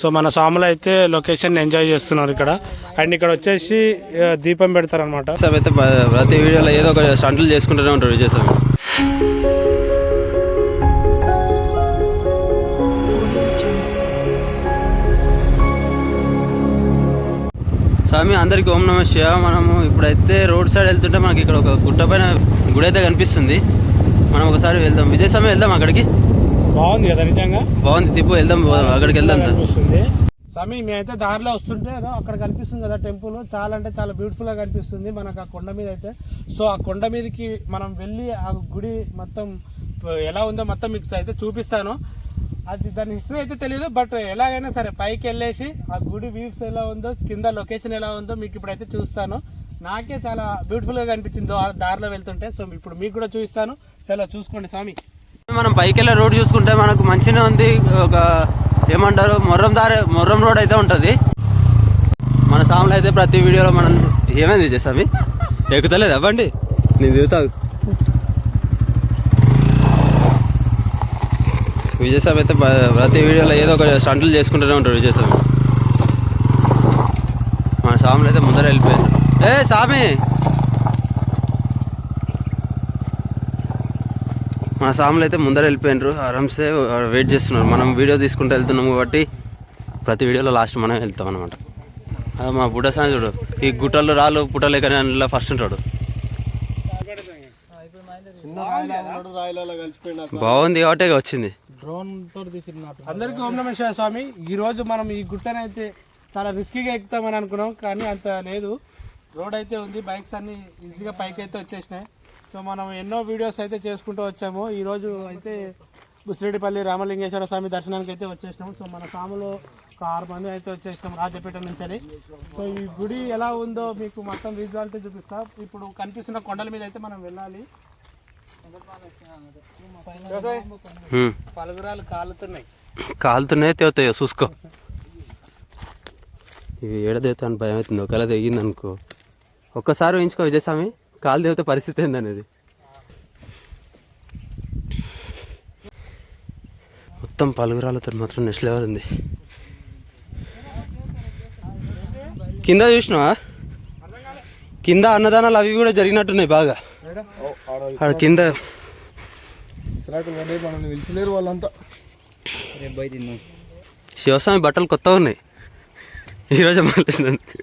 So మన సాములు అయితే లొకేషన్ ఎంజాయ్ చేస్తున్నారు ఇక్కడ. అండ్ ఇక్కడ వచ్చేసి దీపం పెడతారనమాట సార్ అయితే ప్రతి వీడియోలో ఏదో ఒక స్టంట్లు చేసుకుంటూనే ఉంటాడు విజయ్ స్వామి స్వామి అందరికి ఓం నమ శివ మనము. ఇప్పుడైతే రోడ్ సైడ్ వెళ్తుంటే మనకి ఇక్కడ ఒక గుట్ట పైన గుడి అయితే కనిపిస్తుంది. మనం ఒకసారి వెళ్దాం. విజయ్ స్వామి వెళ్దాం అక్కడికి? బాగుంది కదా నిజంగా? బాగుంది తిప్పు వెళ్దాం అక్కడికి వెళ్దాం దా. కనిపిస్తుంది స్వామి మేమైతే దారిలో వస్తుంటే అక్కడ కనిపిస్తుంది కదా టెంపుల్. చాలా అంటే చాలా బ్యూటిఫుల్గా కనిపిస్తుంది మనకు ఆ కొండ మీద అయితే. సో ఆ కొండ మీదకి మనం వెళ్ళి ఆ గుడి మొత్తం ఎలా ఉందో మొత్తం మీకు అయితే చూపిస్తాను. అది దాని హిస్టరీ అయితే తెలియదు బట్ ఎలాగైనా సరే పైకి వెళ్ళేసి ఆ గుడి వ్యూస్ ఎలా ఉందో కింద లొకేషన్ ఎలా ఉందో మీకు ఇప్పుడైతే చూస్తాను. నాకే చాలా బ్యూటిఫుల్గా కనిపించింది ఆ దారిలో వెళ్తుంటే. సో ఇప్పుడు మీకు కూడా చూపిస్తాను. చాలా చూసుకోండి స్వామి మనం పైకి వెళ్ళే రోడ్ చూసుకుంటే మనకు మంచిగా ఉంది. ఒక ఏమంటారు మొర్రం దారి మొర్రం రోడ్ అయితే ఉంటుంది. మన సాములు అయితే ప్రతి వీడియోలో మనం ఏమైంది స్వామి ఎక్కుతలేదు అవ్వండి నేను దిగుతాను విజయ్ స్వామి అయితే ప్రతి వీడియోలో ఏదో ఒక స్టంట్లు చేసుకుంటూనే ఉంటాడు విజయ్ స్వామి మన సాములు అయితే ముందర వెళ్ళిపోయారు. ఏ స్వామి మన సాములు అయితే ముందర వెళ్ళిపోయినారు. ఆరామ్సే వెయిట్ చేస్తున్నారు. మనం వీడియో తీసుకుంటూ వెళ్తున్నాం కాబట్టి ప్రతి వీడియోలో లాస్ట్ మనం వెళ్తాం అనమాట అది మా బుడ్డ సామి చూడు ఈ గుట్టలు రాళ్ళు పుట్టలు కానీ అందులో ఫస్ట్ ఉంటాడు. బాగుంది కాబట్టి వచ్చింది. డ్రోన్ తోటి అందరికీ ఓం నమ శివాయ స్వామి. ఈ రోజు మనం ఈ గుట్టనైతే చాలా రిస్కీగా ఎక్కుతామని అనుకున్నాం కానీ అంత లేదు. రోడ్ అయితే ఉంది బైక్స్ అన్ని ఈజీగా పైకి అయితే వచ్చేసినాయి. సో మనం ఎన్నో వీడియోస్ అయితే చేసుకుంటూ వచ్చాము. ఈ రోజు అయితే బుసిరెడ్డిపల్లి రామలింగేశ్వర స్వామి దర్శనానికి అయితే వచ్చేసినాం సో మన స్వాములు ఒక ఆరు మంది అయితే వచ్చేసినాం రాజపేట నుంచి సో ఈ గుడి ఎలా ఉందో మీకు మొత్తం విజువాలిటీ చూపిస్తా. ఇప్పుడు కనిపిస్తున్న కొండల మీద అయితే మనం వెళ్ళాలి. పలుగురాలు కాలుతున్నాయి. కాలుతున్నాయి తెగుతాయో చూసుకో. ఇవి ఏడదేవుతా అని భయం అవుతుంది ఒకవేళ తెగింది అనుకో ఒక్కసారి ఊహించుకో విజయస్వామి. కాలు దేవత పరిస్థితి ఏందనేది? మొత్తం పలుగురాలతో మాత్రం నెక్స్ట్ లెవెల్ ఉంది. కింద చూసినావా? కింద అన్నదానాలు అవి కూడా జరిగినట్టున్నాయి బాగా. ఆడ కింద శివస్వామి బట్టలు కొత్తగా ఉన్నాయి. ఈరోజు మాలేసినందుకు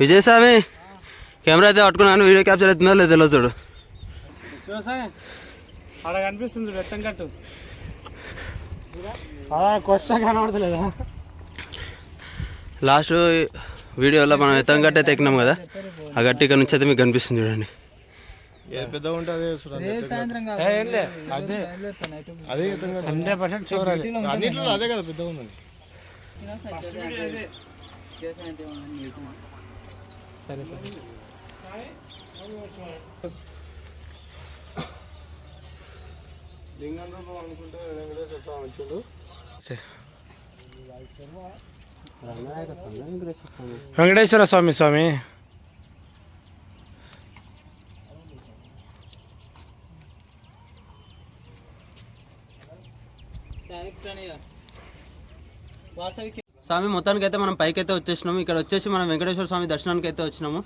విజయస్వామి కెమెరా అయితే పట్టుకున్నాను వీడియో క్యాప్చర్ అవుతుందో లేదో తెలియదు చూడు. అక్కడ కనిపిస్తుంది కట్టు. కనబడతలేదా? లాస్ట్ వీడియోలో మనం ఎత్తం గట్టే తెక్కినాం కదా ఆ గట్టి ఇక్కడ నుంచి అయితే మీకు కనిపిస్తుంది చూడండి. పెద్దగా ఉంటే అదే. చూడండి ఏ, ఉంది అనుకుంటే వెంకటేశ్వర స్వామి వచ్చాడు వెంకటేశ్వర స్వామి స్వామి స్వామి మొత్తానికి అయితే మనం పైకి అయితే వచ్చేసినాము. ఇక్కడ వచ్చేసి మనం వెంకటేశ్వర స్వామి దర్శనానికి అయితే వచ్చినాము.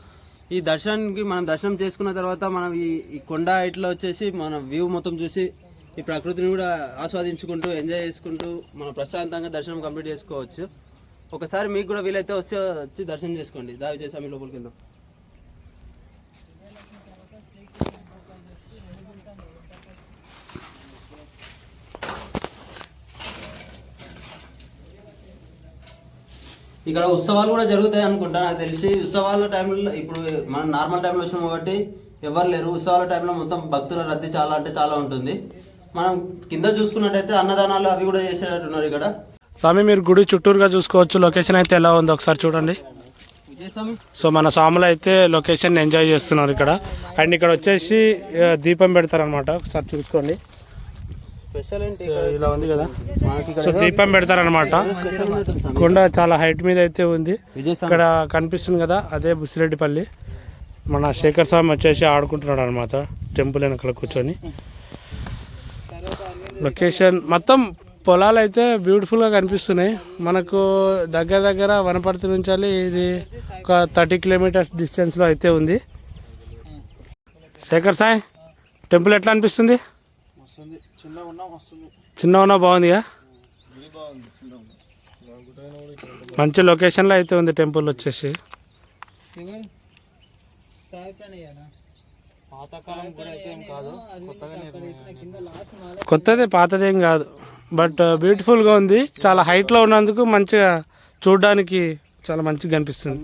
ఈ దర్శనానికి మనం దర్శనం చేసుకున్న తర్వాత మనం ఈ ఈ కొండ ఇట్లా వచ్చేసి మన వ్యూ మొత్తం చూసి ఈ ప్రకృతిని కూడా ఆస్వాదించుకుంటూ ఎంజాయ్ చేసుకుంటూ మనం ప్రశాంతంగా దర్శనం కంప్లీట్ చేసుకోవచ్చు. ఒకసారి మీకు కూడా వీలైతే వచ్చి వచ్చి దర్శనం చేసుకోండి. దా విజయ స్వామి లోపలికి వెళ్దాం. ఇక్కడ ఉత్సవాలు కూడా జరుగుతాయి అనుకుంటా. నాకు తెలిసి ఉత్సవాల టైంలో ఇప్పుడు మనం నార్మల్ టైంలో వచ్చినాం కాబట్టి ఎవరు లేరు. ఉత్సవాల టైంలో మొత్తం భక్తుల రద్దీ చాలా అంటే చాలా ఉంటుంది. మనం కింద చూసుకున్నట్టయితే అన్నదానాలు అవి కూడా చేసేటట్టున్నారు ఇక్కడ. స్వామి మీరు గుడి చుట్టూరుగా చూసుకోవచ్చు. లొకేషన్ అయితే ఎలా ఉందో ఒకసారి చూడండి. సో మన స్వాములు అయితే లొకేషన్ ఎంజాయ్ చేస్తున్నారు ఇక్కడ. అండ్ ఇక్కడ వచ్చేసి దీపం పెడతారనమాట ఒకసారి చూసుకోండి. ఇలా ఉంది కదా. సో దీపం పెడతారనమాట. కొండ చాలా హైట్ మీద అయితే ఉంది. ఇక్కడ కనిపిస్తుంది కదా అదే బుసిరెడ్డిపల్లి. మన శేఖర్ స్వామి వచ్చేసి ఆడుకుంటున్నాడు అనమాట టెంపుల్ వెనకాల కూర్చొని. లొకేషన్ మొత్తం పొలాలు అయితే బ్యూటిఫుల్గా కనిపిస్తున్నాయి. మనకు దగ్గర దగ్గర వనపర్తి నుంచి ఇది ఒక థర్టీ కిలోమీటర్స్ డిస్టెన్స్లో అయితే ఉంది. శేఖర్ సాయ్ టెంపుల్ ఎట్లా అనిపిస్తుంది? చిన్న ఉన్నా వస్తుంది. చిన్న ఉన్నా బాగుందిగా? మంచి లొకేషన్లో అయితే ఉంది టెంపుల్ వచ్చేసి. పాతకాలం కూడా అయితే ఏం కాదు. కొత్తది పాతదేం కాదు. బట్ బ్యూటిఫుల్గా ఉంది. చాలా హైట్లో ఉన్నందుకు మంచిగా చూడడానికి చాలా మంచిగా కనిపిస్తుంది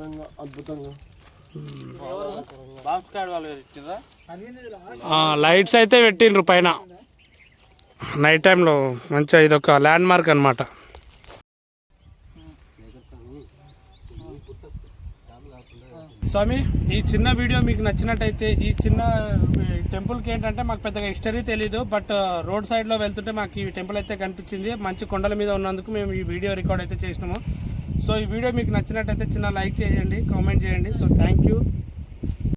లైట్స్ అయితే పెట్టిండ్రు పైన. నైట్ టైంలో మంచిగా ఇది ఒక ల్యాండ్ మార్క్ అనమాట స్వామి ఈ చిన్న వీడియో మీకు నచ్చినట్టయితే ఈ చిన్న టెంపుల్కి ఏంటంటే మాకు పెద్దగా హిస్టరీ తెలీదు బట్ రోడ్ సైడ్లో వెళ్తుంటే మాకు ఈ టెంపుల్ అయితే కనిపించింది. మంచి కొండల మీద ఉన్నందుకు మేము ఈ వీడియో రికార్డ్ అయితే చేసినాము. సో ఈ వీడియో మీకు నచ్చినట్టయితే చిన్న లైక్ చేయండి కామెంట్ చేయండి. So thank you